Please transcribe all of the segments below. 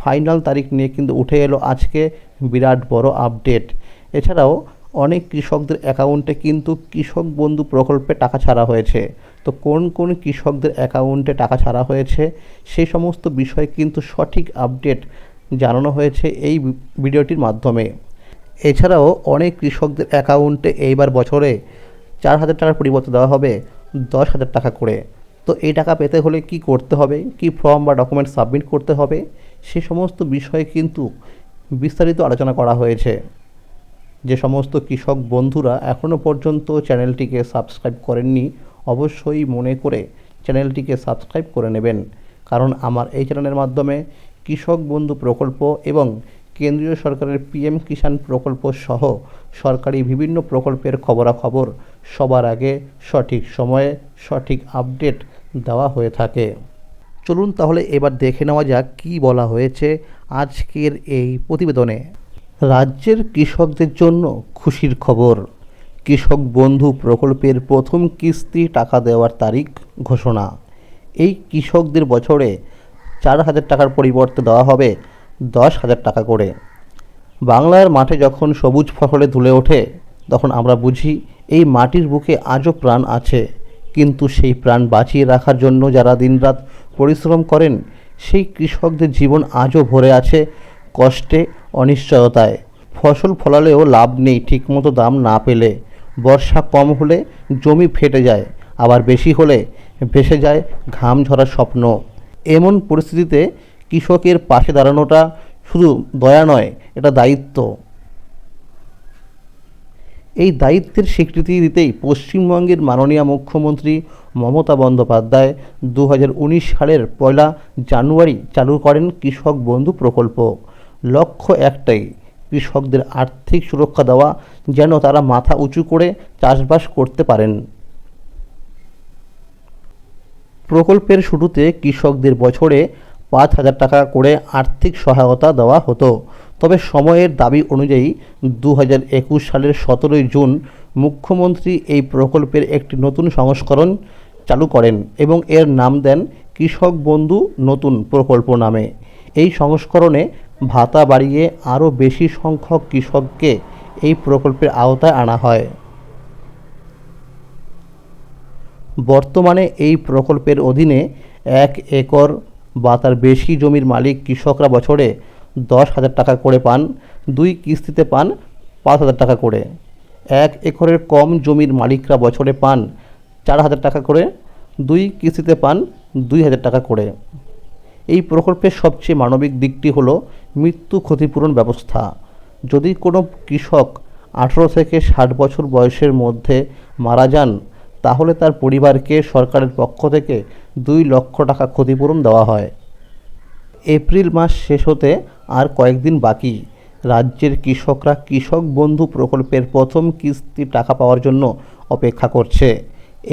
Final তারিখ নিয়ে কিন্তু উঠে এলো আজকে বিরাট বড় আপডেট। এছাড়াও অনেক কৃষকদের অ্যাকাউন্টে কিন্তু কৃষক বন্ধু প্রকল্পে টাকা ছাড়া হয়েছে। তো কোন কোন কৃষকদের অ্যাকাউন্টে টাকা ছাড়া হয়েছে সেই সমস্ত বিষয়ে কিন্তু সঠিক আপডেট জানানো হয়েছে এই ভিডিওটির মাধ্যমে। এছাড়াও অনেক কৃষকদের অ্যাকাউন্টে এইবার বছরে চার হাজার টাকার পরিবর্তে দেওয়া হবে দশ হাজার টাকা করে। তো এই টাকা পেতে হলে কি করতে হবে, কি ফর্ম বা ডকুমেন্ট সাবমিট করতে হবে সে সমস্ত বিষয়ে কিন্তু বিস্তারিত আলোচনা করা হয়েছে। যে সমস্ত কৃষক বন্ধুরা এখনও পর্যন্ত চ্যানেলটিকে সাবস্ক্রাইব করেননি, অবশ্যই মনে করে চ্যানেলটিকে সাবস্ক্রাইব করে নেবেন। কারণ আমার এই চ্যানেলের মাধ্যমে কৃষক বন্ধু প্রকল্প এবং কেন্দ্রীয় সরকারের পিএম কিষাণ প্রকল্প সহ সরকারি বিভিন্ন প্রকল্পের খবরাখবর সবার আগে সঠিক সময়ে সঠিক আপডেট দেওয়া হয়ে থাকে। চলুন তাহলে এবার দেখে নেওয়া যাক কী বলা হয়েছে আজকের এই প্রতিবেদনে। রাজ্যের কৃষকদের জন্য খুশির খবর। কৃষক বন্ধু প্রকল্পের প্রথম কিস্তি টাকা দেওয়ার তারিখ ঘোষণা। এই কৃষকদের বছরে চার হাজার টাকার পরিবর্তে দেওয়া হবে দশ হাজার টাকা করে। বাংলার মাঠে যখন সবুজ ফসলে ধুলে ওঠে, তখন আমরা বুঝি এই মাটির বুকে আজও প্রাণ আছে। কিন্তু সেই প্রাণ বাঁচিয়ে রাখার জন্য যারা দিনরাত পরিশ্রম করেন, সেই কৃষকদের জীবন আজও ভরে আছে কষ্টে, অনিশ্চয়তায়। ফসল ফলালেও লাভ নেই, ঠিকমতো দাম না পেলে। বর্ষা কম হলে জমি ফেটে যায়, আবার বেশি হলে ভেসে যায় ঘাম ঝরার স্বপ্ন। এমন পরিস্থিতিতে কৃষকের পাশে দাঁড়ানোটা শুধু দয়া নয়, এটা দায়িত্ব। এই দায়িত্বের স্বীকৃতি দিতেই পশ্চিমবঙ্গের মাননীয় মুখ্যমন্ত্রী মমতা বন্দ্যোপাধ্যায় দু হাজার উনিশ সালের পয়লা জানুয়ারি চালু করেন কৃষক বন্ধু প্রকল্প। লক্ষ্য একটাই, কৃষকদের আর্থিক সুরক্ষা দেওয়া, যেন তারা মাথা উঁচু করে চাষবাস করতে পারেন। প্রকল্পের শুরুতে কৃষকদের বছরে পাঁচ হাজার টাকা করে আর্থিক সহায়তা দেওয়া হতো। তবে সময়ের দাবি অনুযায়ী দু হাজার একুশ সালের সতেরোই জুন মুখ্যমন্ত্রী এই প্রকল্পের একটি নতুন সংস্করণ চালু করেন এবং এর নাম দেন কৃষক বন্ধু নতুন প্রকল্প নামে। এই সংস্করণে ভাতা বাড়িয়ে আরও বেশি সংখ্যক কৃষককে এই প্রকল্পের আওতায় আনা হয়। বর্তমানে এই প্রকল্পের অধীনে এক একর বা তার বেশি জমির মালিক কৃষকরা বছরে দশ হাজার টাকা করে পান, দুই কিস্তিতে পান পাঁচ হাজার টাকা করে। এক একরের কম জমির মালিকরা বছরে পান চার হাজার টাকা করে, দুই কিস্তিতে পান দুই হাজার টাকা করে। এই প্রকল্পের সবচেয়ে মানবিক দিকটি হলো মৃত্যু ক্ষতিপূরণ ব্যবস্থা। যদি কোনো কৃষক আঠেরো থেকে ষাট বছর বয়সের মধ্যে মারা যান তাহলে তার পরিবারকে সরকারের পক্ষ থেকে দুই লক্ষ টাকা ক্ষতিপূরণ দেওয়া হয়। এপ্রিল মাস শেষ হতে আর কয়েকদিন বাকি। রাজ্যের কৃষকরা কৃষক বন্ধু প্রকল্পের প্রথম কিস্তি টাকা পাওয়ার জন্য অপেক্ষা করছে।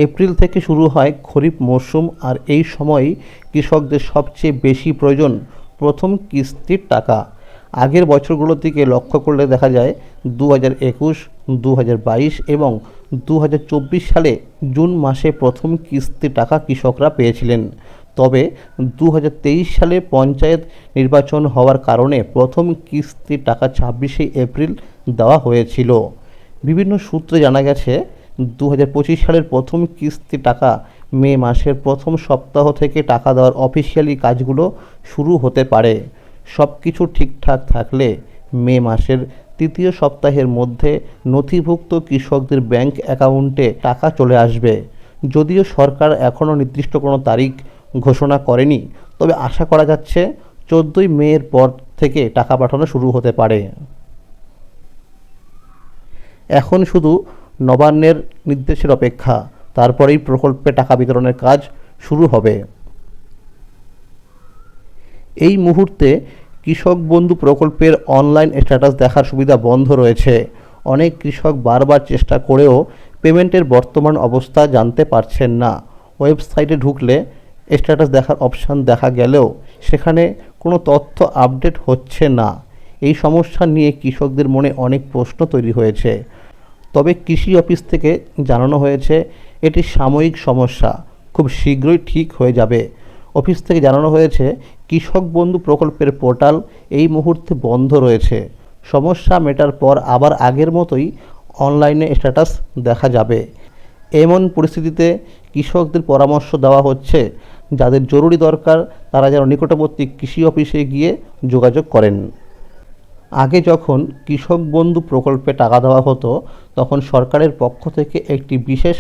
এপ্রিল থেকে শুরু হয় খরিফ মরশুম আর এই সময়ই কৃষকদের সবচেয়ে বেশি প্রয়োজন প্রথম কিস্তির টাকা। আগের বছরগুলোর দিকে লক্ষ্য করলে দেখা যায় দু হাজার একুশ দু হাজার বাইশ এবং দু হাজার চব্বিশ সালে জুন মাসে প্রথম কিস্তি টাকা কৃষকরা পেয়েছিলেন। তবে দু হাজার তেইশ সালে পঞ্চায়েত নির্বাচন হওয়ার কারণে প্রথম কিস্তির টাকা ছাব্বিশে এপ্রিল দেওয়া হয়েছিল। বিভিন্ন সূত্রে জানা গেছে দু হাজার পঁচিশ সালের প্রথম কিস্তি টাকা মে মাসের প্রথম সপ্তাহ থেকে টাকা দেওয়ার অফিসিয়ালি কাজগুলো শুরু হতে পারে। সব কিছু ঠিকঠাক থাকলে মে মাসের তৃতীয় সপ্তাহের মধ্যে নথিভুক্ত কৃষকদের ব্যাংক অ্যাকাউন্টে টাকা চলে আসবে। যদিও সরকার এখনও নির্দিষ্ট কোনো তারিখ ঘোষণা করেনি, তবে আশা করা যাচ্ছে চোদ্দোই মের পর থেকে টাকা পাঠানো শুরু হতে পারে। এখন শুধু নবান্নের নির্দেশের অপেক্ষা, তারপরেই প্রকল্পে টাকা বিতরণের কাজ শুরু হবে। এই মুহূর্তে কৃষক বন্ধু প্রকল্পের অনলাইন স্ট্যাটাস দেখার সুবিধা বন্ধ রয়েছে। অনেক কৃষক বারবার চেষ্টা করেও পেমেন্টের বর্তমান অবস্থা জানতে পারছেন না। ওয়েবসাইটে ঢুকলে স্ট্যাটাস দেখার অপশান দেখা গেলেও সেখানে কোনো তথ্য আপডেট হচ্ছে না। এই সমস্যা নিয়ে কৃষকদের মনে অনেক প্রশ্ন তৈরি হয়েছে। তবে কৃষি অফিস থেকে জানানো হয়েছে, এটি সাময়িক সমস্যা। খুব শীঘ্রই ঠিক হয়ে যাবে। অফিস থেকে জানানো হয়েছে, কৃষক বন্ধু প্রকল্পের পোর্টাল এই মুহূর্তে বন্ধ রয়েছে। সমস্যা মেটার পর আবার আগের মতোই অনলাইনে স্ট্যাটাস দেখা যাবে। এমন পরিস্থিতিতে কৃষকদের পরামর্শ দেওয়া হচ্ছে, যাদের জরুরি দরকার তারা যেন নিকটবর্তী কৃষি অফিসে গিয়ে যোগাযোগ করেন। আগে যখন কৃষক বন্ধু প্রকল্পে টাকা দেওয়া হতো, তখন সরকারের পক্ষ থেকে একটি বিশেষ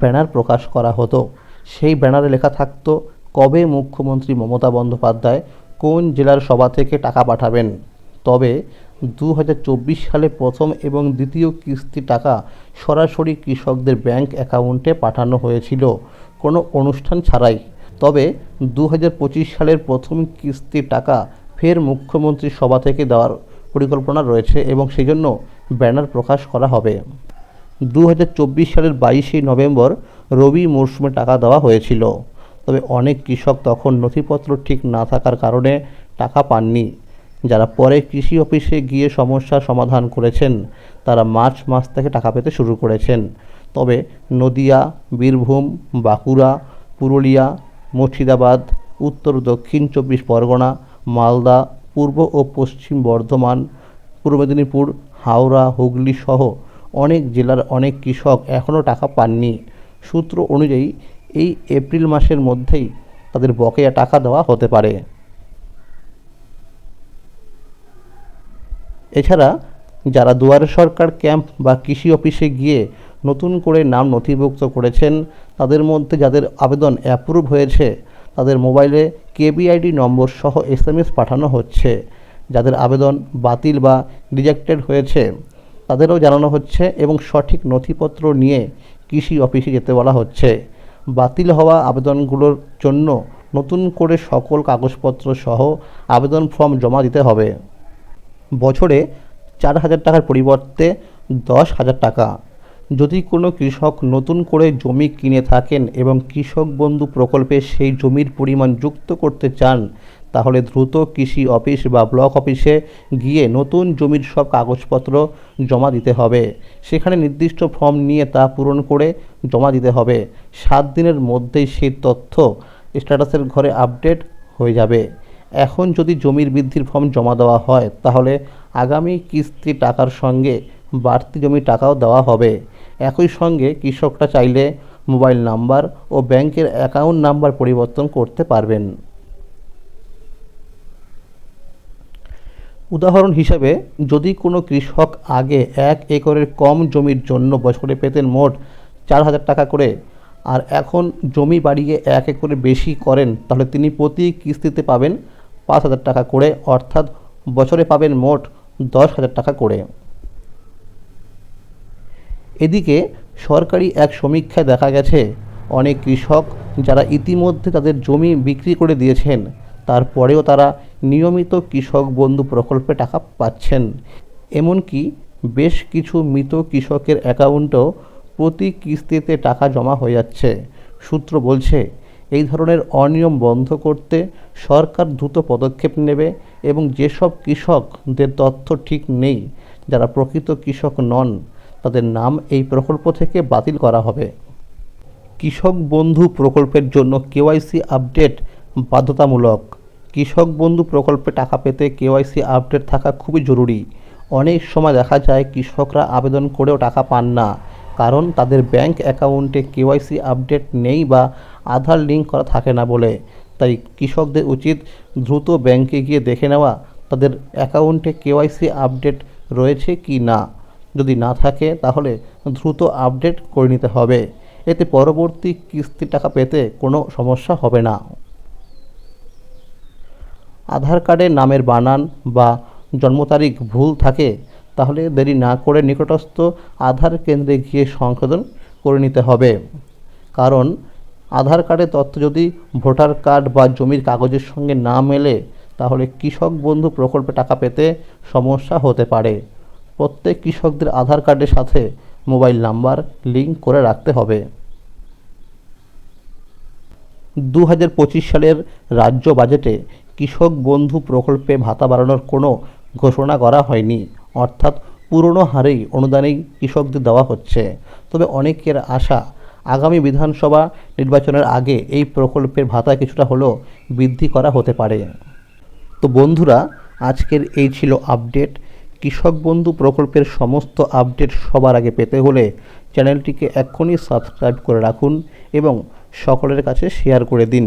ব্যানার প্রকাশ করা হতো। সেই ব্যানারে লেখা থাকতো কবে মুখ্যমন্ত্রী মমতা বন্দ্যোপাধ্যায় কোন জেলার সভা থেকে টাকা পাঠাবেন? তবে দু হাজার চব্বিশ সালে প্রথম এবং দ্বিতীয় কিস্তি টাকা সরাসরি কৃষকদের ব্যাংক অ্যাকাউন্টে পাঠানো হয়েছিল। কোনো অনুষ্ঠান ছাড়াই। তবে দু হাজার পঁচিশ সালের প্রথম কিস্তির টাকা ফের মুখ্যমন্ত্রী সভা থেকে দেওয়ার পরিকল্পনা রয়েছে এবং সেই জন্য ব্যানার প্রকাশ করা হবে। দু হাজার চব্বিশ সালের বাইশে নভেম্বর রবি মরশুমে টাকা দেওয়া হয়েছিল। তবে অনেক কৃষক তখন নথিপত্র ঠিক না থাকার কারণে টাকা পাননি। যারা পরে কৃষি অফিসে গিয়ে সমস্যার সমাধান করেছেন, তারা মার্চ মাস থেকে টাকা পেতে শুরু করেছেন। তবে নদিয়া, বীরভূম, বাঁকুড়া, পুরুলিয়া, মুর্শিদাবাদ, উত্তর, দক্ষিণ চব্বিশ পরগনা, মালদা, পূর্ব ও পশ্চিম বর্ধমান, পূর্ব মেদিনীপুর, হাওড়া, হুগলি সহ অনেক জেলার অনেক কৃষক এখনও টাকা পাননি। সূত্র অনুযায়ী এই এপ্রিল মাসের মধ্যেই তাদের বকেয়া টাকা দেওয়া হতে পারে। এছাড়া যারা দুয়ারে সরকার ক্যাম্প বা কৃষি অফিসে গিয়ে নতুন করে নাম নথিভুক্ত করেছেন, তাদের মধ্যে যাদের আবেদন অ্যাপ্রুভ হয়েছে, তাদের মোবাইলে কেবিআইডি নম্বর সহ এসএমএস পাঠানো হচ্ছে। যাদের আবেদন বাতিল বা রিজেক্টেড হয়েছে, তাদেরও জানানো হচ্ছে এবং সঠিক নথিপত্র নিয়ে কৃষি অফিসে যেতে বলা হচ্ছে। বাতিল হওয়া আবেদনগুলোর জন্য নতুন করে সকল কাগজপত্র সহ আবেদন ফর্ম জমা দিতে হবে। বছরে চার হাজার টাকার পরিবর্তে দশ হাজার টাকা। যদি কোনো কৃষক নতুন করে জমি কিনে থাকেন এবং কৃষক বন্ধু প্রকল্পে সেই জমির পরিমাণ যুক্ত করতে চান তাহলে দ্রুত কৃষি অফিস বা ব্লক অফিসে গিয়ে নতুন জমির সব কাগজপত্র জমা দিতে হবে। সেখানে নির্দিষ্ট ফর্ম নিয়ে তা পূরণ করে জমা দিতে হবে। সাত দিনের মধ্যেই সেই তথ্য স্ট্যাটাসের ঘরে আপডেট হয়ে যাবে। এখন যদি জমির বৃদ্ধির ফর্ম জমা দেওয়া হয়, তাহলে আগামী কিস্তি টাকার সঙ্গে বাড়তি জমি টাকাও দেওয়া হবে। একই সঙ্গে কৃষকরা চাইলে মোবাইল নাম্বার ও ব্যাংকের অ্যাকাউন্ট নাম্বার পরিবর্তন করতে পারবেন। উদাহরণ হিসেবে, যদি কোনো কৃষক আগে এক একরের কম জমির জন্য বছরে পেতেন মোট চার হাজার টাকা করে, আর এখন জমি বাড়িয়ে এক একরে বেশি করেন, তাহলে তিনি প্রতি কিস্তিতে পাবেন পাঁচ হাজার টাকা করে, অর্থাৎ বছরে পাবেন মোট দশ হাজার টাকা করে। এদিকে সরকারি এক সমীক্ষায় দেখা গেছে, অনেক কৃষক যারা ইতিমধ্যে তাদের জমি বিক্রি করে দিয়েছেন, তারপরেও তারা নিয়মিত কৃষক বন্ধু প্রকল্পে টাকা পাচ্ছেন। এমনকি বেশ কিছু মৃত কৃষকের অ্যাকাউন্টেও প্রতি কিস্তিতে টাকা জমা হয়ে যাচ্ছে। সূত্র বলছে, এই ধরনের অনিয়ম বন্ধ করতে সরকার দ্রুত পদক্ষেপ নেবে এবং যেসব কৃষকদের তথ্য ঠিক নেই, যারা প্রকৃত কৃষক নন, তাদের নাম এই প্রকল্প থেকে বাতিল করা হবে। কৃষক বন্ধু প্রকল্পের জন্য কেওয়াইসি আপডেট বাধ্যতামূলক। কৃষক বন্ধু প্রকল্পে টাকা পেতে কেওয়াইসি আপডেট থাকা খুবই জরুরি। অনেক সময় দেখা যায় কৃষকরা আবেদন করেও টাকা পান না, কারণ তাদের ব্যাংক অ্যাকাউন্টে কেওয়াইসি আপডেট নেই বা আধার লিঙ্ক করা থাকে না বলে। তাই কৃষকদের উচিত দ্রুত ব্যাংকে গিয়ে দেখে নেওয়া, তাদের অ্যাকাউন্টে কেওয়াইসি আপডেট রয়েছে কি না। যদি না থাকে, তাহলে দ্রুত আপডেট করে নিতে হবে। এতে পরবর্তী কিস্তির টাকা পেতে কোনো সমস্যা হবে না। আধার কার্ডে নামের বানান বা জন্ম তারিখ ভুল থাকে, তাহলে দেরি না করে নিকটস্থ আধার কেন্দ্রে গিয়ে সংশোধন করে নিতে হবে। কারণ, আধার কার্ডের তথ্য যদি ভোটার কার্ড বা জমির কাগজের সঙ্গে না মেলে, তাহলে কৃষক বন্ধু প্রকল্পে টাকা পেতে সমস্যা হতে পারে। প্রত্যেক কৃষকদের আধার কার্ডের সাথে মোবাইল নাম্বার লিঙ্ক করে রাখতে হবে। দু হাজার পঁচিশ সালের রাজ্য বাজেটে কৃষক বন্ধু প্রকল্পে ভাতা বাড়ানোর কোনো ঘোষণা করা হয়নি। অর্থাৎ পুরনো হারেই অনুদানেই কৃষকদের দেওয়া হচ্ছে। তবে অনেকের আশা, আগামী বিধানসভা নির্বাচনের আগে এই প্রকল্পের ভাতা কিছুটা হলেও বৃদ্ধি করা হতে পারে। তো বন্ধুরা, আজকের এই ছিল আপডেট। কৃষক বন্ধু প্রকল্পের সমস্ত আপডেট সবার আগে পেতে হলে চ্যানেলটিকে এক্ষুনি সাবস্ক্রাইব করে রাখুন এবং সকলের কাছে শেয়ার করে দিন।